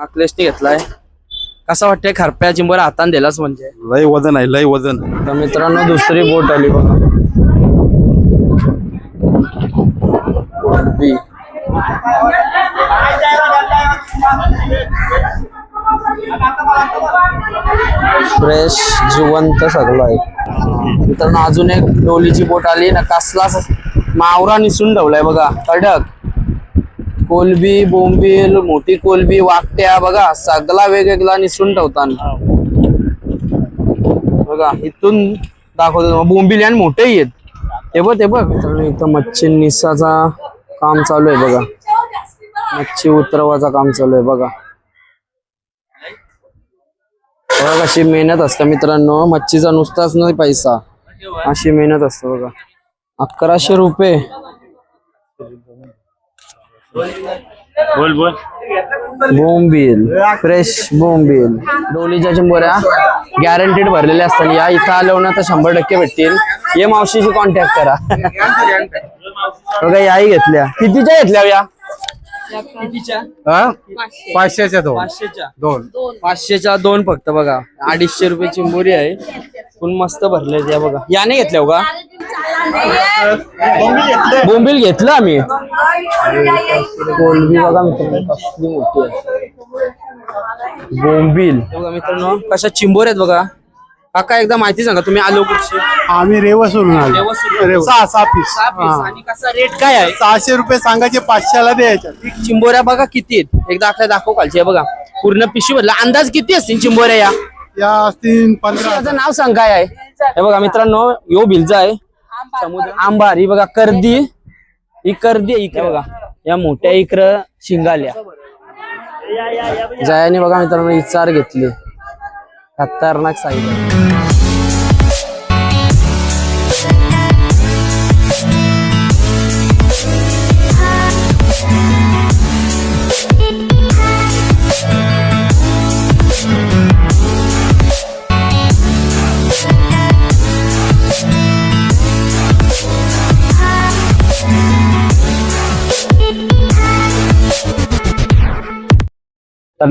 अखिलेशने घेतलाय. कसा वाटतंय खरप्या चिंबोरा हाताने दिलाच म्हणजे? लय वजन आहे लय वजन. तर मित्रांनो दुसरी बोट आली बघा. बी. फ्रेश जिवंत सगळं आहे. मित्रांनो अजून एक डोलीची बोट आली. ना कसलाच मावरा निसून ठेवलाय बघा. कडक. कोलबी बोंबील मोठी कोलबी वाकट्या बघा सगळा वेगवेगळा निसून ठेवताना. बघा इथून दाखवतो. बोंबील आणि मोठेही आहेत. ते बघ ते बघ. इथं मच्छी निसाचा काम चालू आहे बघा. मच्छी उतरवाचा काम चालू आहे बघा. बघा कशी मेहनत असते मित्रांनो. मच्छीचा नुसताच नाही पैसा. अशी मेहनत असते बघा. अकराशे रुपये. बोल बोल. बोंबील फ्रेश बोंबील. डोलीच्या चिंबोऱ्या गॅरंटीड भरलेल्या असतात. या इथं आल्यावर ना तर शंभर टक्के भेटतील. ये मावशीशी कॉन्टॅक्ट करा. बघा याही घेतल्या. कितीच्या घेतल्या या? हा? पाचशेच्या दोन. पाचशेच्या. दोन. पाचशेच्या दोन फक्त बघा. अडीचशे रुपये चिंबोरी आहे. पण मस्त भरले या बघा. याने घेतल्या हो का? बोंबील घेतलं आम्ही. कोलबी बघा मित्रांनो कसली मोठी आहे. बोंबील. बघा मित्रांनो कशा चिंबोर आहेत बघा. काका एकदा माहिती सांगा तुम्ही आलो कुठची? आम्ही आलो. रेवसवरून. रेव- सहा सहा पीस सहा piece. आणि कसा रेट काय आहे? सहाशे रुपये सांगायचे पाचशेला द्यायच्या. चिंबोऱ्या बघा किती आहेत. एकदा आपल्या दाखव आहे बघा. पूर्ण पिशवी भरला. अंदाज किती असतील चिंबोऱ्या या? या असतील पंधरा. त्याचं नाव सांग काय आहे? हे बघा मित्रांनो यो भिलचा आहे. समुद्र आंबार. ही बघा कर्दी. ही कर्दी आहे इकडे बघा. या मोठ्या इकडं शिंगाल्या. जयाने बघा मित्रांनो ही चार घेतली. खतरनाक साईज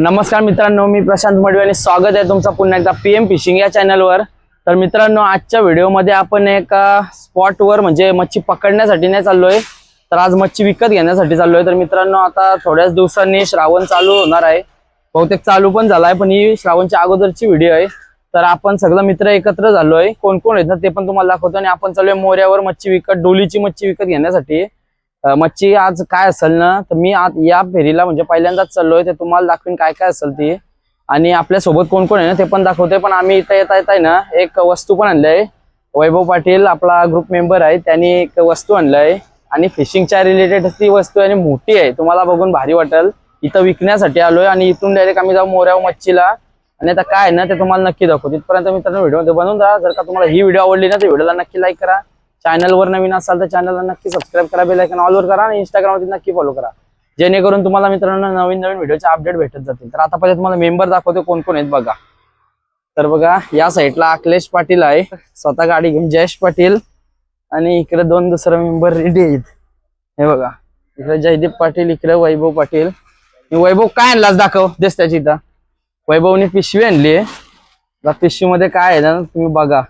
नमस्कार मित्रांनो मी प्रशांत मडवे आणि स्वागत आहे तुमचं पुन्हा एकदा पी एम फिशिंग या चॅनलवर तर मित्रांनो आजच्या व्हिडिओमध्ये आपण एका स्पॉटवर म्हणजे मच्छी पकडण्यासाठी नाही चाललोय तर आज मच्छी विकत घेण्यासाठी चाललोय. तर मित्रांनो आता थोड्याच दिवसांनी श्रावण चालू होणार आहे. बहुतेक चालू पण झालाय पण ही श्रावणच्या अगोदरची व्हिडिओ आहे. तर आपण सगळं मित्र एकत्र झालोय. कोण कोण आहेत ना ते पण तुम्हाला दाखवतो. आणि आपण चालूय मोऱ्यावर मच्छी विकत डोलीची मच्छी विकत घेण्यासाठी. मच्छी आज काय असेल ना तर मी आज या फेरीला म्हणजे पहिल्यांदाच चाललोय ते तुम्हाला दाखवीन काय काय असेल ती. आणि आपल्यासोबत कोण कोण आहे ना ते पण दाखवतोय पण आम्ही इथं येता येत आहे ना एक वस्तू पण आणलंय वैभव पाटील आपला ग्रुप मेंबर आहे त्यांनी एक वस्तू आणलंय आणि फिशिंगच्या रिलेटेड ती वस्तू आणि मोठी आहे तुम्हाला बघून भारी वाटेल. इथं विकण्यासाठी आलोय आणि इथून डायरेक्ट आम्ही जाऊ मोऱ्यावर मच्छीला. आणि आता काय आहे ना ते तुम्हाला नक्की दाखवू तिथपर्यंत मित्रांनो व्हिडिओ बनवून राहा जर का तुम्हाला ही व्हिडिओ आवडली ना तर व्हिडिओला नक्की लाईक करा. चॅनलवर नवीन असाल तर चॅनलला नक्की सबस्क्राईब करा बेल आयकॉन ऑलवर करा आणि इंस्टाग्रामवरती नक्की फॉलो करा. जेणेकरून तुम्हाला मित्रांनो नवीन नवीन व्हिडिओचे अपडेट भेटत जातील. तर आता पहिले तुम्हाला मेंबर दाखवतो कोण कोण आहेत बघा. तर बघा या साईडला अखिलेश पाटील आहे. स्वतः गाडी घेऊन जयेश पाटील आणि इकडे दोन दुसरे मेंबर रेडी आहेत. हे बघा इकडे जयदीप पाटील इकडे वैभव पाटील. वैभव काय आणलाच दाखव देस त्याची इथं. वैभवने पिशवी आणली आहे. पिशवीमध्ये काय आहे ना तुम्ही बघा.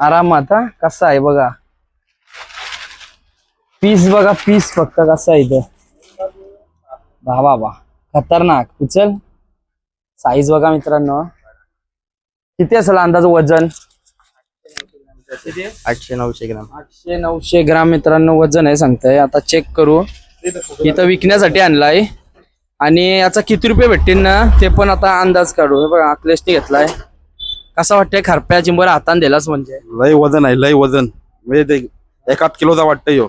आरामात हा? कसा आहे बघा. पीस बघा पीस फक्त कसा आहे इथं. बा बाबा खतरनाक. उचल. साईज बघा मित्रांनो. किती असेल अंदाज वजन? आठशे नऊशे ग्राम. आठशे नऊशे ग्राम मित्रांनो वजन आहे सांगताय. आता चेक करू. इथं विकण्यासाठी आणलाय. आणि याचा किती रुपये भेटतील ना ते पण आता अंदाज काढू. हे बघा अखिलेशने घेतलाय. कसा वाटतंय खरप्या चिंबोरा हाताने दिलाच म्हणजे? लय वजन आहे लय वजन. म्हणजे ते एकाच किलोचा वाटतं यो.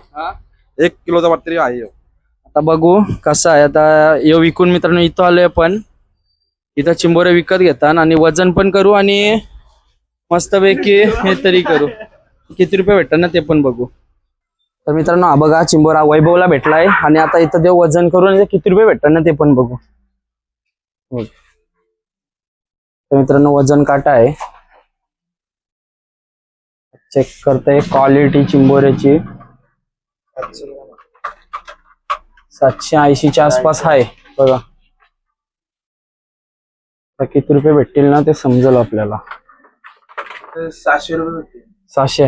एक किलोचा वाटतं आहे ह्यो. आता बघू कसा आहे. आता यो विकून मित्रांनो इथं आलोय पण इथं चिंबोरे विकत घेतात आणि वजन पण करू आणि मस्तपैकी हे तरी करू. किती रुपये भेटतात ना ते पण बघू. तर मित्रांनो हा बघा चिंबोरा वैभवला भेटलाय. आणि आता इथं देव वजन करून किती रुपये भेटतात ना ते पण बघू. बघ. तर मित्रांनो वजन काटा आहे. चेक करते क्वालिटी चिंबोऱ्याची. सातशे ऐंशीच्या आसपास आहे बघा. किती रुपये भेटतील ना ते समजेल आपल्याला. सहाशे रुपये भेटते सहाशे.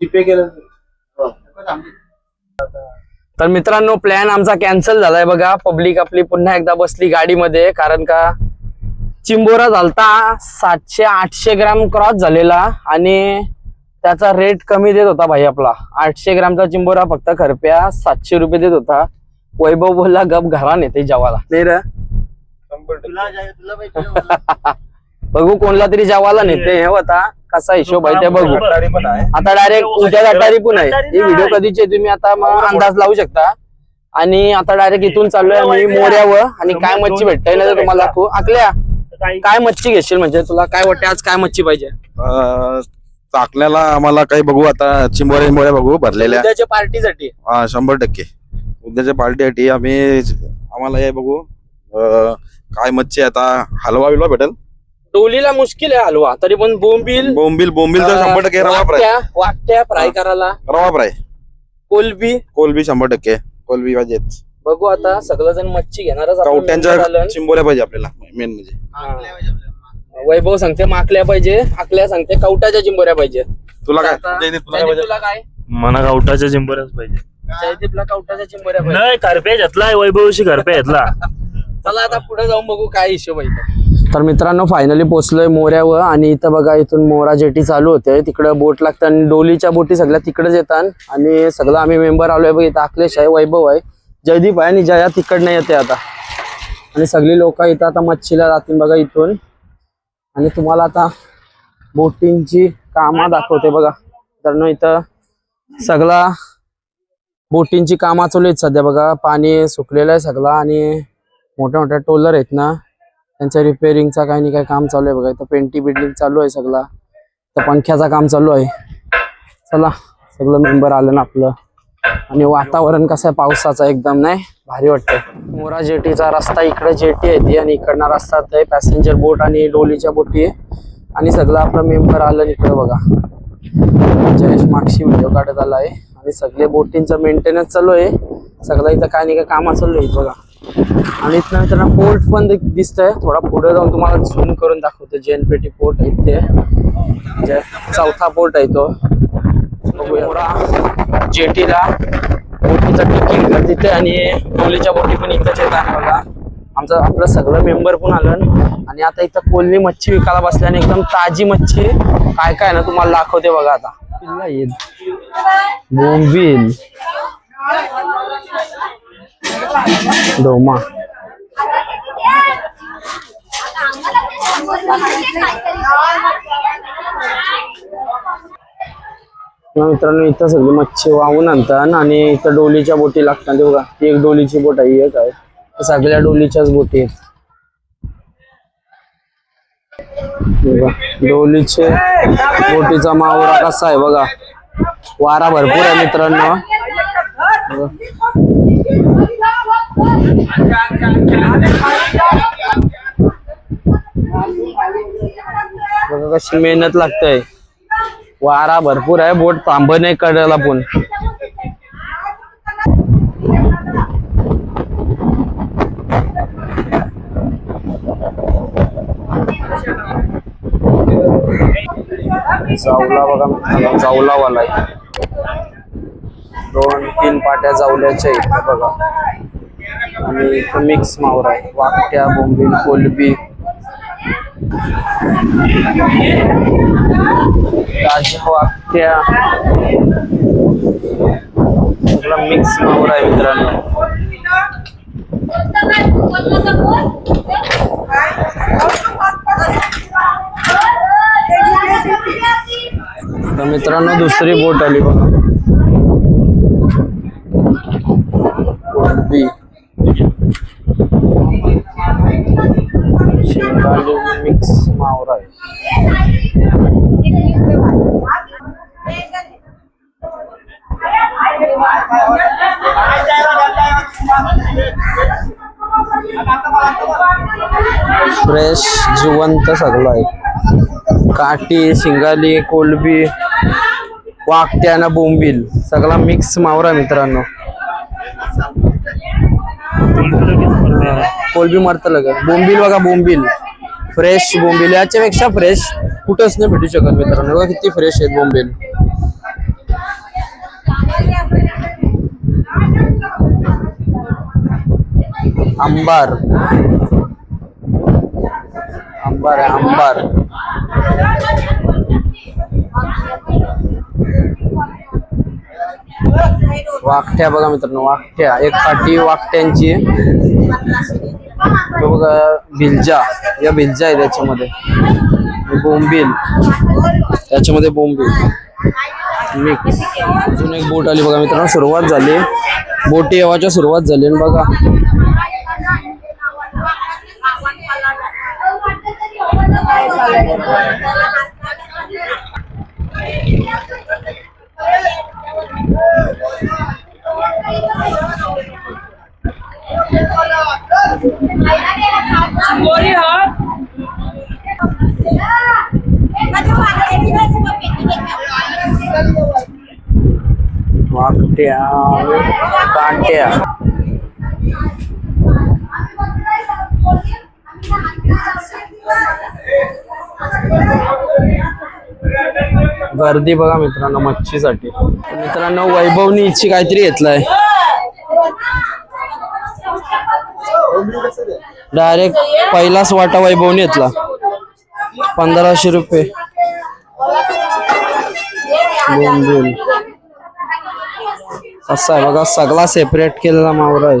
जीपे केलं तर. मित्रांनो प्लॅन आमचा कॅन्सल झालाय बघा. पब्लिक आपली पुन्हा एकदा बसली गाडीमध्ये कारण का चिंबोरा झालता सातशे आठशे ग्राम क्रॉस झालेला आणि त्याचा रेट कमी देत होता भाई आपला. आठशे ग्रामचा चिंबोरा फक्त खरप्या सातशे रुपये देत होता. वैभव बोलला गप घरा नेते जेवाला. नाही रे. बघू कोणला तरी जेवाला नेते हे होता. कसा हिशोब आहे ते बघू. आता डायरेक्ट उद्या गटारी पण आहे. ही व्हिडिओ कधीचे तुम्ही आता मग अंदाज लावू शकता. आणि आता डायरेक्ट इथून चाललोय आम्ही मोऱ्यावर आणि काय मच्छी भेटताय ना ते तुम्हाला दाखवू. काय? मच्छी घेशील म्हणजे? तुला काय वाटते आज काय मच्छी पाहिजे? अं, चाकण्याला आम्हाला काही बघू आता चिंबोऱ्या चिंबोऱ्या बघू भरलेल्या. उद्याच्या पार्टीसाठी. हा, शंभर टक्के. उद्याच्या पार्टीसाठी आम्ही आम्हाला हे बघू. अं, काय मच्छी आहे आता? हलवा बिलवा भेटेल? डोलीला मुश्किल आहे हलवा तरी पण बोंबील बोंबील बोंबील तर शंभर टक्के रवा फ्राय. वाट्या वाट्या फ्राय करायला. रवा फ्राय. कोलबी. कोलबी शंभर टक्के. कोलबी पाहिजेत बघू आता सगळं जण मच्छी घेणारच आपण कवट्यांच्या पाहिजे आपल्याला मेन म्हणजे. हा. वैभव सांगते माकल्या पाहिजे आकल्या सांगते कवटाच्या चिंबोऱ्या पाहिजे. तुला काय? आता- जयदीप, तुला काय जयदीप, पाहिजे? तुला काय? मना गावठाच्या चिंबरच पाहिजे. जयदीपला कवटाच्या चिंबोऱ्या पाहिजे. नाही करपे घेतलाय वैभवशी करपे घेतला. चला आता पुढे जाऊन बघू काय हिशोब आहे इथं. तर मित्रांनो फायनली पोहोचलोय मोऱ्यावर आणि इथं बघा इथून मोरा जेटी चालू होते. तिकडं बोट लागतात आणि डोलीच्या बोटी सगळ्या तिकडेच येतात. आणि सगळं आम्ही मेंबर आलोय. बघ इथं अखिलेश आहे वैभव आहे. जयदीप आहे आणि जया तिकडनं येते आता. आणि सगळी लोक इथं आता मच्छीला जातील बघा इथून. आणि तुम्हाला आता बोटींची कामं दाखवते बघा. तर इथं सगळा बोटींची कामं चालू आहेत सध्या बघा. पाणी सुकलेलं आहे सगळं आणि मोठ्या मोठ्या टोलर आहेत ना. त्यांच्या रिपेअरिंगचा काही नाही काही काम चालू आहे बघा. इथं पेंटी बिल्डिंग चालू आहे सगळा. तर पंख्याचा काम चालू आहे. चला सगळं मेंबर आलं ना आपलं. आणि वातावरण कसं आहे पावसाचं एकदम नाही? भारी वाटतंय. मोरा जेटीचा रस्ता इकडे जेटी आहे ती आणि इकडनं रस्ता आहे. पॅसेंजर बोट आणि डोलीच्या बोटी आहे. आणि सगळं आपलं मेंबर आलं इकडे बघा. जयेश मागशी व्हिडिओ काढत आला आहे. आणि सगळे बोटींचं मेंटेनन्स चालू आहे. सगळं इथं काय नाही काय कामं चालू आहे बघा. आणि इथं नंतर पोर्ट पण दिसतंय. थोडा पुढे जाऊन तुम्हाला झूम करून दाखवतो. जैनपेटी पोर्ट आहे ते जे चौथा पोर्ट आहे तो. बघूया. जेटीला बोटीचं तिकीट घर तिथे आणि डोलीच्या बोटी पण इथंच येतात बघा आमचं आपलं सगळं मेंबर पण आलं. आणि आता इथं कोल्ही मच्छी विकायला बसल्याने एकदम ताजी मच्छी. काय काय ना तुम्हाला दाखवते बघा आता. पिल्ला येईल. बोंबील. डोमा. मित्रांनो इथं सगळी मच्छी वाहून आणतात आणि इथं डोलीच्या बोटी लागतात. ते बघा एक डोलीची बोट आहे एक आहे. सगळ्या डोलीच्याच बोटी आहेत. बघा, डोलीचे बोटीचा मावरा कसा आहे बघा. वारा भरपूर आहे मित्रांनो. बघा कशी मेहनत लागते. वारा भरपूर आहे. बोट थांब नाही कडेला पण. जाऊला बघा जाऊला वाला दोन तीन पाट्या जाऊल्याच्या आहेत बघा. आणि इथं मिक्स मावर आहे. वाकट्या बोंबील कोलबी. ताज्या वाकट्या मिक्स मावर आहे मित्रांनो. तर मित्रांनो दुसरी बोट आली बघा कोलंबी शेंगाली मिक्स मावरा आहे फ्रेश जिवंत सगळं आहे. काठी शिंगाली कोलबी वाकट्या ना बोंबील सगळा मिक्स मावरा मित्रांनो. कोलबी मरत लग बोंबील बघा बोंबील. फ्रेश बोंबील. याच्यापेक्षा फ्रेश कुठंच नाही भेटू शकत मित्रांनो. बघा किती फ्रेश आहेत बोंबील. अंबार अंबार आहे अंबार वाकट्या बघा मित्रांनो वाकट्या. एक पाठी वाकट्यांची. तो बघा भिलजा. या भिलजा आहे त्याच्यामध्ये. बोंबील. त्याच्यामध्ये बोंबील. मिक्स. अजून एक बोट आली बघा मित्रांनो सुरुवात झाली. बोटी येवाच्या सुरुवात झाली. आणि बघा वाकट्या काट्या गर्दी बघा मित्रांनो मच्छीसाठी. मित्रांनो वैभवनी इच्छी काहीतरी घेतलाय. डायरेक्ट पहिलाच वाटा वैभवनी घेतला. पंधराशे रुपये. बोंबील असा आहे बघा सगळा सेपरेट केलेला मावरा आहे?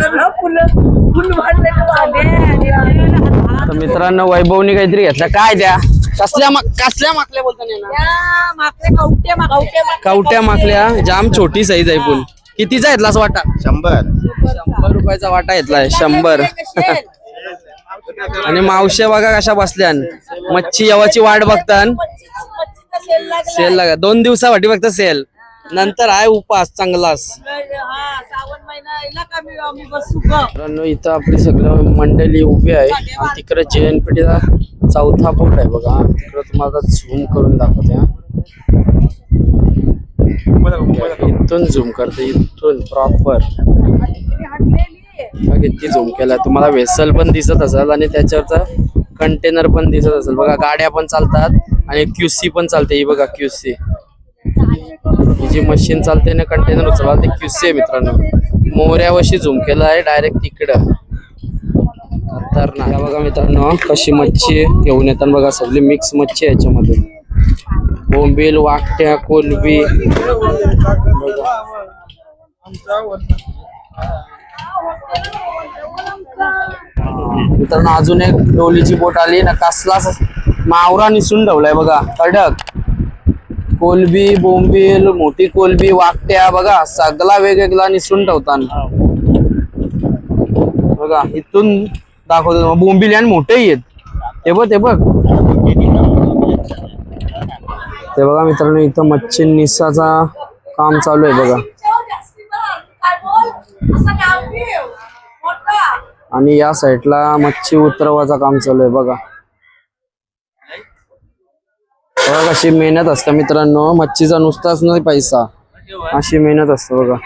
जाऊ ना फुलं फुल. तर मित्रांनो वैभवनी काहीतरी घेतला. काय द्या? कसल्या मा- कसल्या माकल्या बोलता कवट्या माकल्या जाम छोटी साईज आहे फुल. कितीचा घेतलास वाटा? शंभर. शंभर रुपयाचा वाटा घेतलाय. शंभर. आणि मावश्या बघा कशा बसल्या मच्छी येवाची वाट बघतान. सेल लागा दोन दिवसासाठी फक्त सेल. नंतर आहे उपास चांगलाच. मित्रांनो इथं आपली सगळं मंडळी उभी आहे. आणि तिकडे जयनपेठीचा चौथा बोट आहे बघा. तिकडं तुम्हाला झूम करून दाखवते. इथून झूम करते इथून प्रॉपर किती झूम केला तुम्हाला वेसल पण दिसत असेल आणि त्याच्यावरचा कंटेनर पण दिसत असेल. बघा गाड्या पण चालतात आणि क्यूसी पण चालते. ही बघा क्यूसी ही जी मशीन चालते ना कंटेनर उचलवा ते क्यूसी आहे मित्रांनो. मोऱ्यावशी झूम केलं आहे डायरेक्ट तिकडं तर ना बघा मित्रांनो कशी मच्छी घेऊन येतात. बघा सगळी मिक्स मच्छी आहे याच्यामध्ये. बोंबील वाकट्या कोलबी. मित्रांनो अजून एक डोलीची बोट आली ना कसलाच मावरा निसून ठेवलाय बघा कडक. कोलबी बोंबील मोठी कोलबी वाकट्या बघा सगळा वेगवेगळा निसून ठेवताना. बघा इथून दाखवतो बोंबील आणि मोठेही आहेत. ते बघ ते बघ. ते बघा मित्रांनो इथं मच्छी निसाचा काम चालू आहे बघा. आणि या साईडला मच्छी उतरवायचं काम चालू आहे बघा. बघा कशी मेहनत असते मित्रांनो. मच्छीचा नुसताच नाही पैसा. अशी मेहनत असते बघा.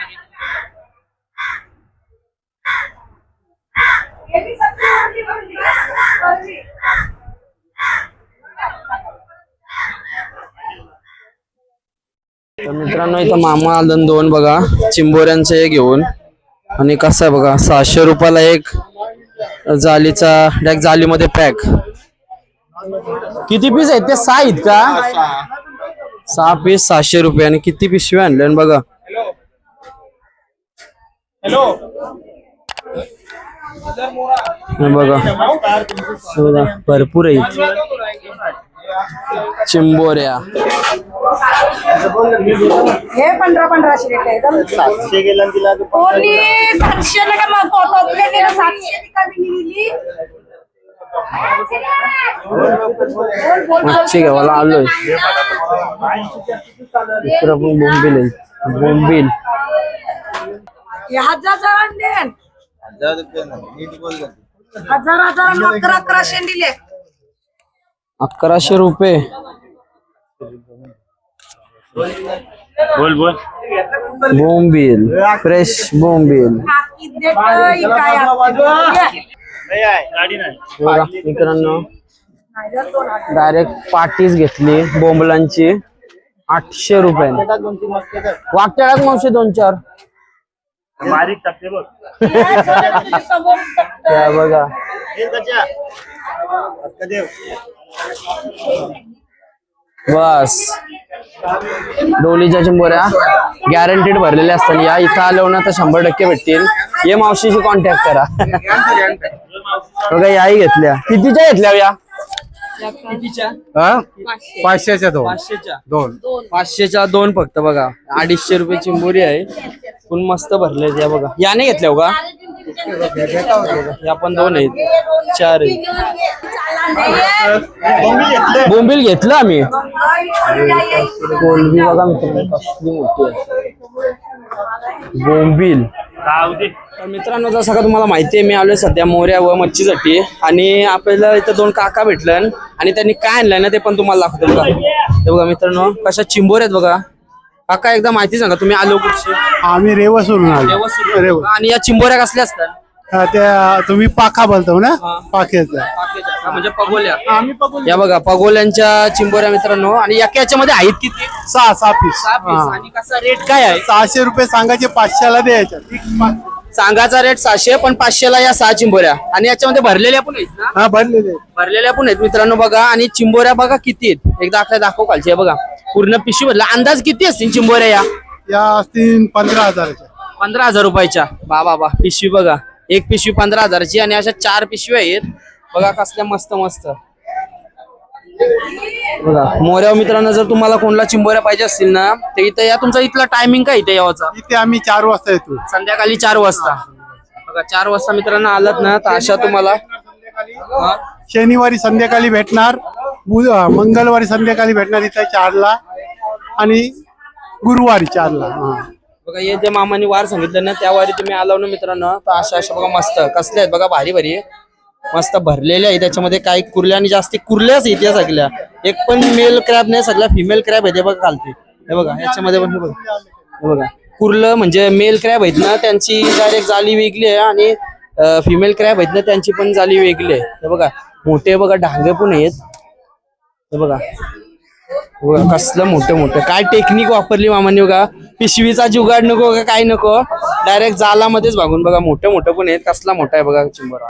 तर मित्रांनो इथं मामा आलं दोन बघा. चिंबोऱ्यांचे घेऊन. आणि कसं आहे बघा सहाशे रुपयाला एक जालीचा डॅक जालीमध्ये पॅक किती पीस आहेत ते? सहा आहेत का? सहा पीस सहाशे रुपये. आणि किती पिशवी आणले? बघा. बघा. बघा भरपूर आहेत चिंबोऱ्या. हे पंधरा पंधराशे रेट आहे एकदम कोणी सातशे नका मग सातशे कमी लिहिली? मच्छी घ्यावाला आलोय. इकडं पण बोंबील आहे. बोंबील. हजार हजार अकरा अकराशे दिले अकराशे रुपये. बोल बोल. बोंबील फ्रेश बोंबील. बघा मित्रांनो डायरेक्ट पाटीच घेतली बोंबलांची. आठशे रुपये. टाक मावशे दोन चार. बारीक टाकते बघा. बस. डोलीच्या चिंबोऱ्या गॅरंटीड भरलेल्या असतात. या इथं आलो ना तर शंभर टक्के भेटतील. ये मावशीशी कॉन्टॅक्ट करा. बघा याही घेतल्या. कितीच्या घेतल्या या? हा? पाचशेच्या दोन. पाचशेच्या. दोन. पाचशेच्या दोन फक्त बघा. अडीचशे रुपये चिंबोरी आहे. पण मस्त भरले या बघा. याने घेतल्या हो का? या पण दोन आहेत. चार आहेत. बोंबील घेतलं आम्ही. कोलबी बघा मित्रांनो कसली मोठी आहे. बोंबील. तर मित्रांनो जसं का तुम्हाला माहिती आहे मी आलोय सध्या मोऱ्या व मच्छीसाठी आणि आपल्याला इथं दोन काका भेटलं आणि त्यांनी काय आणलंय ना ते पण तुम्हाला दाखवतो बघा. बघा मित्रांनो कशा चिंबोर आहेत बघा. काका एकदा माहिती सांगा तुम्ही आलो कुठचे? आम्ही रेवसून आलो. रेव आणि या चिंबोऱ्या कसल्या असतात? हा, त्या तुम्ही पाखा बोलतो ना? हा. पाख्याचा हा, म्हणजे पगोल्या. या बघा पगोल्यांच्या चिंबोऱ्या मित्रांनो. आणि या याच्यामध्ये आहेत किती? सहा सहा पीस सहा piece. आणि कसा रेट काय आहे? सहाशे रुपये सांगायचे पाचशेला द्यायच्या. पाच- सांगाचा रेट सहाशे पण पाचशेला या सहा चिंबोऱ्या. आणि याच्यामध्ये भरलेल्या पण आहेत ना? हा भरलेले भरलेल्या पण आहेत मित्रांनो बघा. आणि चिंबोऱ्या बघा किती आहेत. एकदा आपल्या दाखव खालची बघा. पूर्ण पिशवी भरला अंदाज किती असतील चिंबोऱ्या या? या असतील पंधरा हजाराच्या. पंधरा हजार रुपयाच्या. बा बा बा. पिशवी बघा. एक पिशवी पंधरा हजाराची आणि अशा चार पिशव्या आहेत. बघा कसल्या मस्त मस्त. बघा. मोऱ्या मित्रांनो जर तुम्हाला कोणला चिंबोऱ्या पाहिजे असतील ना तर इथं या. तुमचा इथला टायमिंग काय इथे यावाचा? इथे आम्ही चार वाजता येतो. संध्याकाळी चार वाजता. बघा चार वाजता मित्रांनो आलात ना तर अशा तुम्हाला हा. शनिवारी संध्याकाळी भेटणार. बुध मंगळवारी संध्याकाळी भेटणार इथे चारला. आणि गुरुवारी चारला हा. बघा हे जे मामाने वार सांगितलं ना त्या वारी तुम्ही आलो ना मित्रांनो तर अशा अशा बघा मस्त. कसल्या आहेत बघा भारी भारी. मस्त भरलेल्या आहे. त्याच्यामध्ये काही कुर्ल्या आणि जास्ती कुर्ल्याच आहेत या सगळ्या. एक पण मेल क्रॅब नाही सगळ्या फिमेल क्रॅब आहेत. हे बघा घालते हे बघा याच्यामध्ये पण हे बघा. हे बघा. कुर्लं म्हणजे मेल क्रॅब आहेत ना त्यांची डायरेक्ट जाली वेगळी आहे आणि फिमेल क्रॅब आहेत ना त्यांची पण जाली वेगळी आहे. हे बघा मोठे बघा ढांगे पण आहेत. हे बघा. बघा, कसलं मोठं मोठं. काय टेक्निक वापरली मामाने बघा पिशवीचा जुगाड नको का काय नको? डायरेक्ट जालामध्येच भागून बघा मोठं मोठं पण आहे कसला मोठा आहे बघा चिंबरा.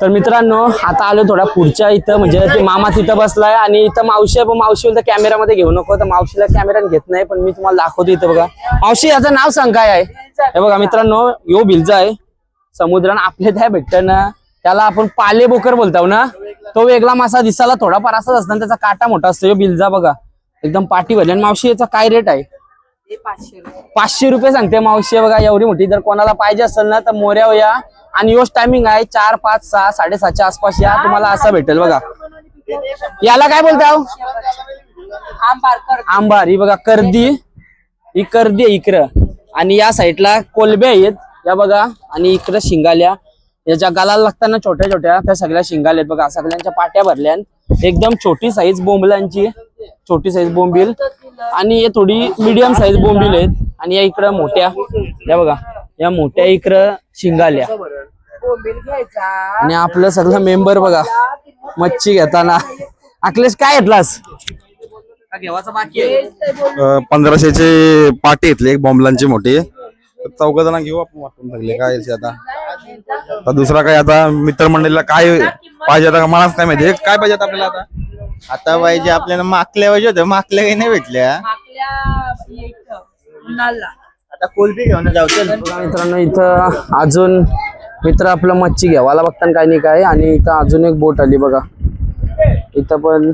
तर मित्रांनो आता आलो थोडा पुढच्या इथं म्हणजे ते मामा तिथं बसलाय आणि इथं मावशी आहे पण मावशी तर कॅमेरामध्ये घेऊ नको. तर मावशीला कॅमेरा घेत नाही पण मी तुम्हाला दाखवतो इथं बघा. मावशी याचं नाव सांग काय आहे? हे बघा मित्रांनो यो भिलचा आहे. समुद्रान आपले त्या भेटतं ना त्याला आपण पाले बोकर बोलतो ना. तो वेगळा मासा दिसायला थोडाफार असाच असतो आणि त्याचा काटा मोठा असतो यो बिलजा बघा. एकदम पाठी भरली. आणि मावशी याचा काय रेट आहे? पाचशे रुपये. सांगते मावशी बघा एवढी मोठी. जर कोणाला पाहिजे असेल ना तर मोऱ्या या आणि योच टायमिंग आहे चार पाच सहा साडेसातच्या आसपास या. तुम्हाला असं भेटेल बघा. याला काय बोलता आंबार. ही बघा कर्दी. ही कर्दी इकडं. आणि या साईडला कोलबे आहेत. या बघा. आणि इकडं शिंगाल्या. याच्या गालाला लागताना छोट्या छोट्या त्या सगळ्या शिंगाल्या आहेत बघा. सगळ्यांच्या पाट्या भरल्या एकदम छोटी साईज बोंबलांची छोटी साईज बोंबील. आणि हे थोडी मीडियम साईज बोंबील आहेत. आणि या इकडं मोठ्या. या बघा. या मोठ्या इकडं शिंगाल्या आणि आपलं सगळं मेंबर बघा. मच्छी घेताना. अखिलेश काय घेतलास? पंधराशेचे पाटे घेतले एक बॉम्बलांची मोठी. चौघ जण घेऊ आपण वाटून लागले काय आता? आता दुसरा काय आता मित्रमंडळीला काय पाहिजे आता मलाच काय माहिती. काय पाहिजे आता आपल्याला आता? आता पाहिजे आपल्याला माकल्या पाहिजे होत्या माकल्या काही नाही भेटल्या. उन्हाळा आता कोलबी घेऊन जाऊ चल. बघा मित्रांनो इथं अजून मित्र आपलं मच्छी घ्यावाला बघताना काय नाही काय. आणि इथं अजून एक बोट आली बघा. इथं पण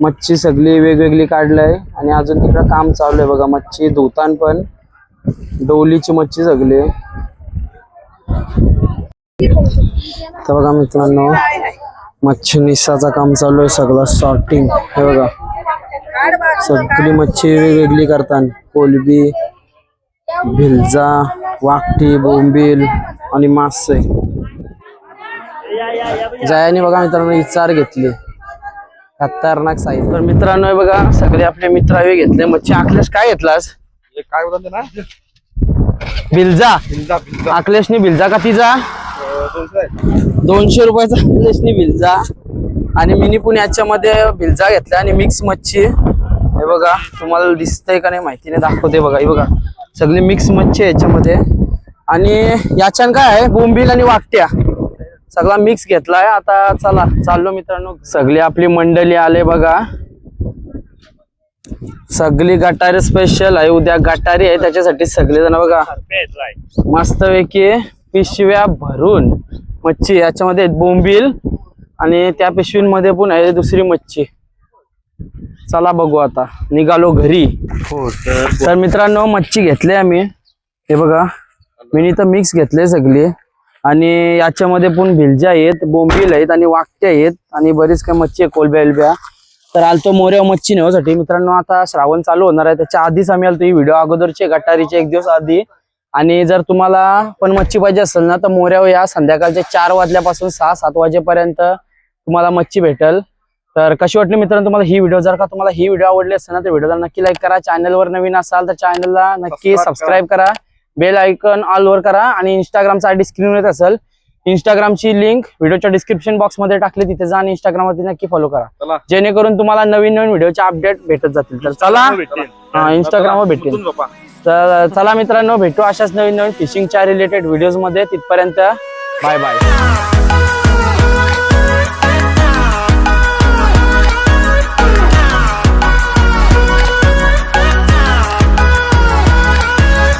मच्छी सगळी वेगवेगळी काढलंय. आणि अजून तिकडं काम चालू आहे बघा. मच्छी धुतान पण. डोलीची मच्छी सगळी. तर बघा मित्रांनो मच्छी निसाचं काम चालू आहे सगळं सॉर्टिंग हे बघा. सगळी मच्छी वेगवेगळी करतात. कोलबी भिलजा वाकटी बोंबील आणि मासे. जयाने बघा मित्रांनो इचार घेतले घेतली. खतरनाक साईज तर मित्रांनो बघा सगळे आपले मित्रावे घेतले. मच्छी आखलेस काय घेतलास? काय बोलतात ना? भिलजा पिझ्झा अखलेशनी भिलजा का तिचा? दोनशे रुपयाचा अखलेशनी भिलजा आणि मिनी पण याच्यामध्ये भिलजा घेतला आणि मिक्स मच्छी हे बघा तुम्हाला दिसतंय का नाही माहिती नाही दाखवते बघा. हे बघा सगळी मिक्स मच्छी आहे याच्यामध्ये. आणि याच्यान काय आहे? बोंबील आणि वाकट्या. सगळा मिक्स घेतलाय. आता चला चाललो मित्रांनो. सगळी आपली मंडळी आले बघा. सगळी गटारी स्पेशल आहे. उद्या गटारी आहे. त्याच्यासाठी सगळे जण बघा. मस्तपैकी पिशव्या भरून मच्छी याच्यामध्ये बोंबील आणि त्या पिशवींमध्ये पण आहे दुसरी मच्छी. चला बघू आता. निघालो घरी. तर मित्रांनो मच्छी घेतली आम्ही. हे बघा. मी तर मिक्स घेतले सगळे. आणि याच्यामध्ये पण भिलज्या आहेत बोंबील आहेत आणि वाकटे आहेत. आणि बरीच काही मच्छी आहे कोलब्या तर आलतो मोऱ्या मच्छी नेण्यासाठी मित्रांनो आता श्रावण चालू होणार आहे. त्याच्या आधीच आम्ही आलतो ही व्हिडिओ अगोदरचे गटारीचे एक दिवस आधी. आणि जर तुम्हाला पण मच्छी पाहिजे असेल ना तर मोऱ्या या संध्याकाळच्या चार वाजल्यापासून सहा सात वाजेपर्यंत तुम्हाला मच्छी भेटेल. तर कशी वाटली मित्रांनो तुम्हाला ही व्हिडिओ जर का तुम्हाला ही व्हिडिओ आवडली असेल ना तर व्हिडिओला नक्की लाईक करा. चॅनलवर नवीन असाल तर चॅनलला नक्की सबस्क्राईब करा. बेल आयकन ऑल वर करा. आणि इंस्टाग्रामचा आयडी स्क्रीन येत असेल इंस्टाग्रामची लिंक व्हिडिओच्या डिस्क्रिप्शन बॉक्समध्ये टाकली तिथे जा आणि इंस्टाग्रामवरती नक्की फॉलो करा. चला. जेणेकरून तुम्हाला नवीन नवीन व्हिडिओचे अपडेट भेटत जातील. तर चला. इंस्टाग्रामवर भेटेल. तर चला मित्रांनो भेटू अशाच नवीन नवीन फिशिंगच्या रिलेटेड व्हिडिओजमध्ये. तिथपर्यंत बाय बाय